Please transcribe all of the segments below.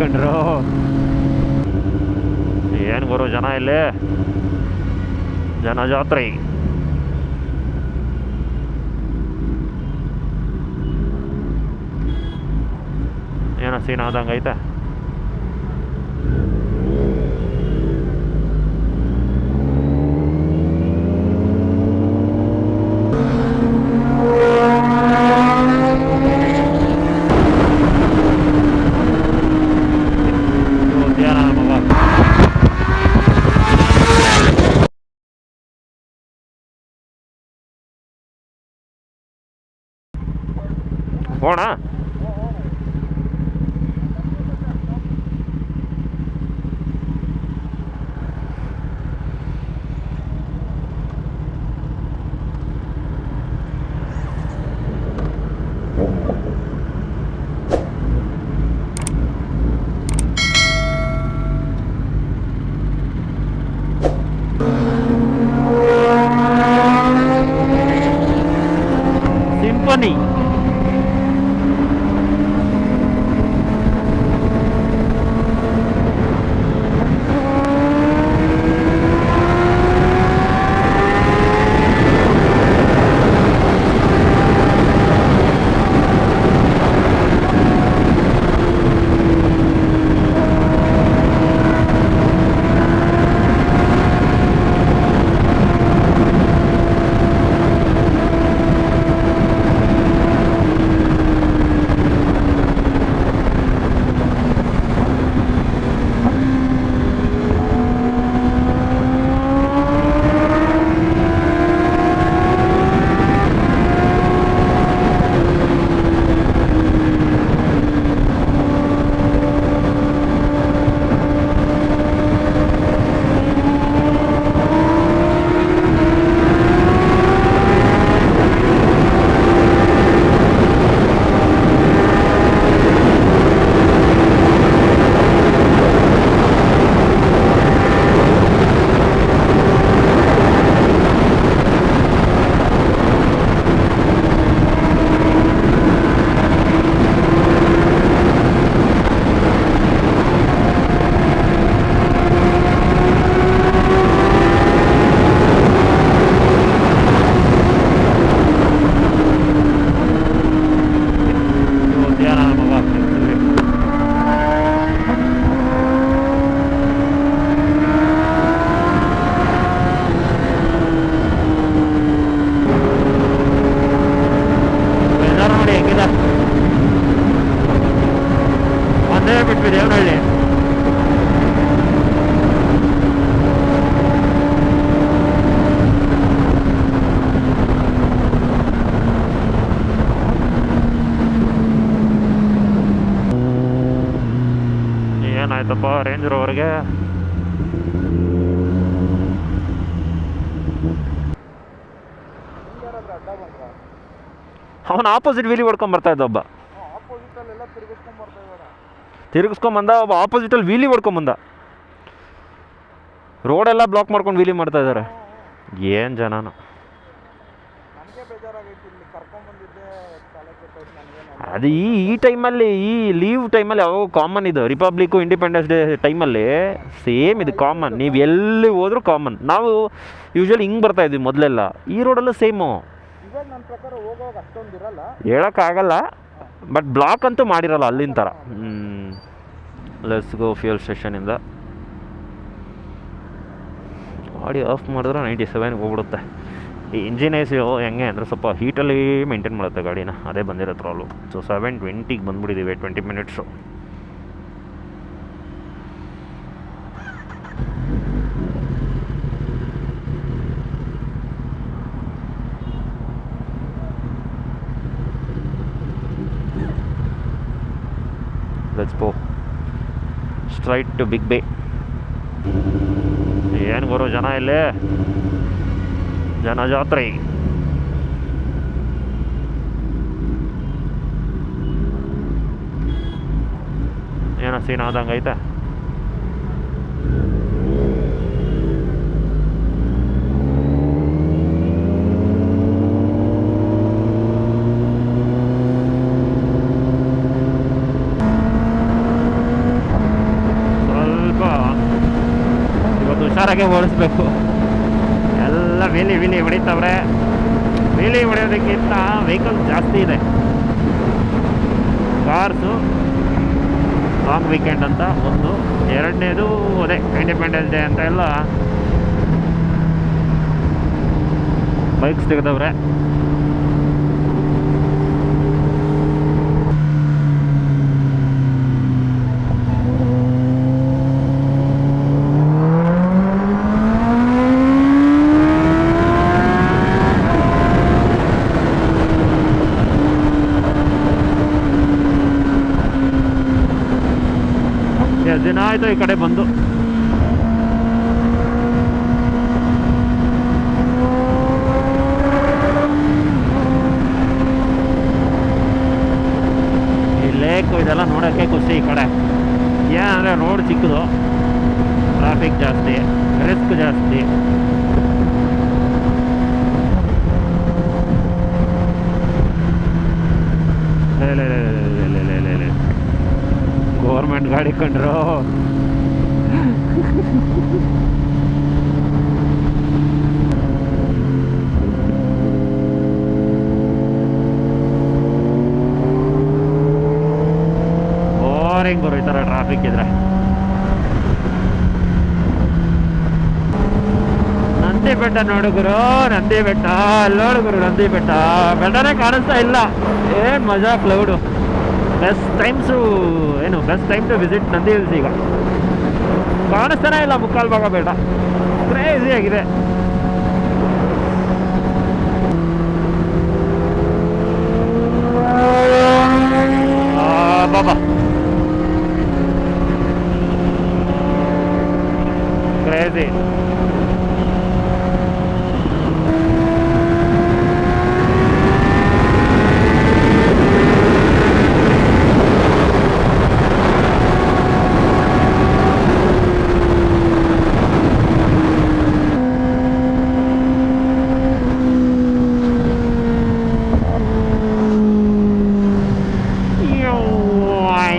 ಕಂಡ್ರು ಏನು ಗುರು ಜನ ಇಲ್ಲಿ? ಜನ ಜಾತ್ರೆ ಏನೋ ಸೀನ್ ಆದಂಗೆ ಐತೆ? போனால் ಏನಾಯ್ತಪ್ಪ ರೇಂಜ್ ರೋವರ್ಗೆ ಅವನ ಆಪೋಸಿಟ್ ವೀಲಿ ಹೊಡ್ಕೊಂಡ್ ಬರ್ತಾ ಇದ್ದ ಒಬ್ಬ. ತಿರುಗಿಸ್ಕೊಂಬಂದ ಒಬ್ಬ ಆಪೋಸಿಟಲ್ಲಿ ವೀಲಿ ಹೊಡ್ಕೊಂಬಂದ ರೋಡೆಲ್ಲ ಬ್ಲಾಕ್ ಮಾಡ್ಕೊಂಡು ವೀಲಿ ಮಾಡ್ತಾ ಇದ್ದಾರೆ ಏನು ಜನನ. ಅದು ಈ ಈ ಟೈಮಲ್ಲಿ ಈ ಲೀವ್ ಟೈಮಲ್ಲಿ ಯಾವಾಗ ಕಾಮನ್ ಇದು. ರಿಪಬ್ಲಿಕ್ಕು ಇಂಡಿಪೆಂಡೆನ್ಸ್ ಡೇ ಟೈಮಲ್ಲಿ ಸೇಮ್ ಇದು ಕಾಮನ್ ನೀವು ಎಲ್ಲಿ ಹೋದರೂ ಕಾಮನ್ ನಾವು ಯೂಶ್ವಲಿ ಹಿಂಗೆ ಬರ್ತಾ ಇದ್ವಿ ಮೊದಲೆಲ್ಲ. ಈ ರೋಡಲ್ಲೂ ಸೇಮು. ಹೇಳೋಕ್ಕಾಗಲ್ಲ. ಬಟ್ ಬ್ಲಾಕ್ ಅಂತೂ ಮಾಡಿರಲ್ಲ ಅಲ್ಲಿನ ಥರ ಲೆಸ್ ಗೋ ಫ್ಯೂಲ್ ಸ್ಟೇಷನಿಂದ ಗಾಡಿ ಆಫ್ ಮಾಡಿದ್ರೆ ನೈಂಟಿ ಸೆವೆನ್ಗೆ ಹೋಗ್ಬಿಡುತ್ತೆ. ಈ ಇಂಜಿನ್ ಎ ಹೆಂಗೆ ಅಂದರೆ ಸ್ವಲ್ಪ ಹೀಟಲ್ಲಿ ಮೇಂಟೈನ್ ಮಾಡುತ್ತೆ ಗಾಡಿನ. ಅದೇ ಬಂದಿರೋ ಪ್ರಾಬ್ಲಮ್ ಸೊ ಸೆವೆನ್ ಟ್ವೆಂಟಿಗೆ ಬಂದುಬಿಟ್ಟಿದ್ದೀವಿ twenty minutes let's go straight to Big Bay ಏನು ಬರೋ ಜನ ಇಲ್ಲಿ? jenazah trek yan ang itu ito Sarah boleh vuelves luego. Wheelie wheelie ಹೊಡಿತವ್ರೆ. Wheelie ಹೊಡೆಯೋದಕ್ಕಿಂತ ವೆಹಿಕಲ್ ಜಾಸ್ತಿ ಇದೆ. ಕಾರ್ಸು ಲಾಂಗ್ ವೀಕೆಂಡ್ ಅಂತ ಒಂದು, ಎರಡನೇದು ಅದೇ ಇಂಡಿಪೆಂಡೆನ್ಸ್ ಡೇ ಅಂತ ಎಲ್ಲ ಬೈಕ್ಸ್ ತೆಗೆದವ್ರೆ. ಕಡೆ ಬಂದು ಈ ಲೇಕು ಇದೆಲ್ಲ ನೋಡೋಕ್ಕೆ ಖುಷಿ ಈ ಕಡೆ ಏನಂದರೆ ರೋಡ್ ಚಿಕ್ಕದು ಟ್ರಾಫಿಕ್ ಜಾಸ್ತಿ ರಿಸ್ಕ್ ಜಾಸ್ತಿ. ಗೌರ್ಮೆಂಟ್ ಗಾಡಿ ಕಂಡ್ರು ಬೋರಿಂಗ್ ಬರೋ ಈ ಥರ ಟ್ರಾಫಿಕ್ ಇದ್ರೆ. ನಂದಿ ಬೆಟ್ಟ ನೋಡು ಗುರು ನಂದಿ ಬೆಟ್ಟ ನೋಡು ಗುರು ನಂದಿ ಬೆಟ್ಟ ಬೆಟ್ಟನೇ ಕಾಣಿಸ್ತಾ ಇಲ್ಲ. ಏನು ಮಜಾ ಕ್ಲೌಡು ಬೆಸ್ಟ್ ಟೈಮ್ಸು ಏನು best time to visit Nandi Hills ಈಗ. ಕಾಣಿಸ್ತಾನೆ ಇಲ್ಲ ಮುಕ್ಕಾಲು ಭಾಗ ಬೇಡ. ಕ್ರೇಜಿ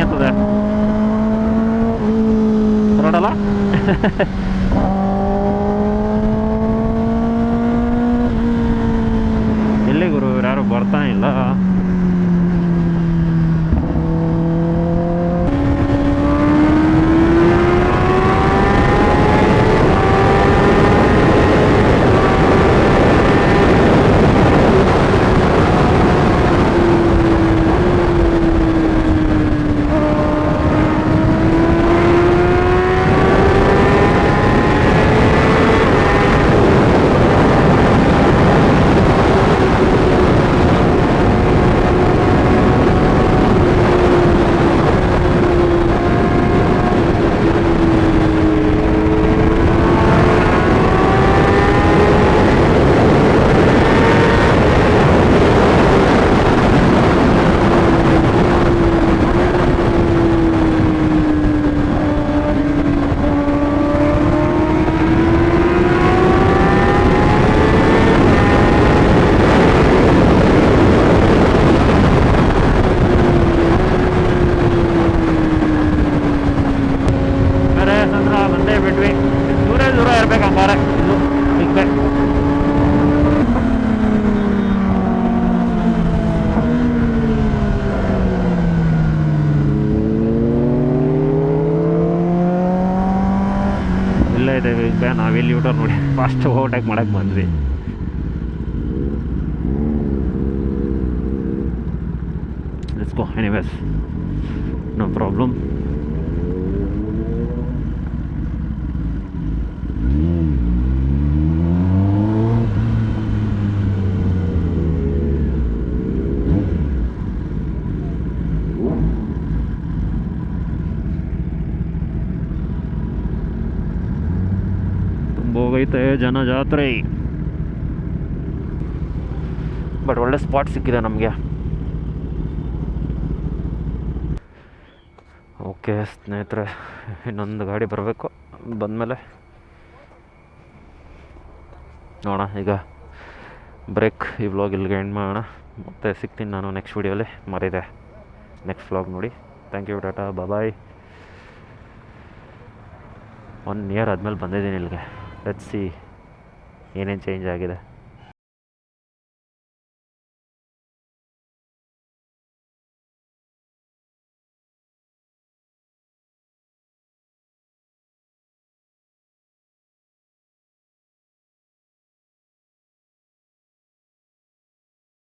ಅಂತದೆ ನೋಡಲ್ಲ? ಎಲ್ಲಿ ಗುರು ಯಾರು ಬರ್ತಾನೆ ಇಲ್ಲ ಬೇರೆ ಸಂದ್ರ ಬಂದೇ ಬಿಟ್ವಿ ದೂರ ದೂರ ಇರ್ಬೇಕು ಹಂಗಾರೆ ಇದು ಸಿಗ್ಬೇಕು ಇಲ್ಲೇ ಇದೆ ಬಿಗ್ ಬ್ಯಾನ್ ನಾವಿಲ್ಲಿ ಯೂಟರ್ ನೋಡಿ ಫಾಸ್ಟ್ ಓವರ್ಟೇಕ್ ಮಾಡಕ್ಕೆ ಬಂದ್ವಿ. ಎನಿವೇಸ್ ನೋ ಪ್ರಾಬ್ಲಮ್ ಹೋಗೈತೆ ಜನ ಜಾತ್ರೆ ಬಟ್ ಒಳ್ಳೆ ಸ್ಪಾಟ್ ಸಿಕ್ಕಿದೆ ನಮಗೆ. ಓಕೆ, ಸ್ನೇಹಿತರೆ, ಇನ್ನೊಂದು ಗಾಡಿ ಬರಬೇಕು. ಬಂದಮೇಲೆ ನೋಡೋಣ, ಈಗ ಬ್ರೇಕ್ ಈ ವ್ಲಾಗ್ ಇಲ್ಲಿಗೆ ಎಂಡ್ ಮಾಡೋಣ. ಮತ್ತೆ ಸಿಗ್ತೀನಿ ನಾನು ನೆಕ್ಸ್ಟ್ ವೀಡಿಯೋಲಿ ಮರಿದೆ. ನೆಕ್ಸ್ಟ್ ವ್ಲಾಗ್ ನೋಡಿ. Thank you tata bye one year ಆದಮೇಲೆ ಬಂದಿದ್ದೀನಿ ಇಲ್ಲಿಗೆ. ಲೆಟ್ಸ್ ಸಿ ಏನೇನು ಚೇಂಜ್ ಆಗಿದೆ?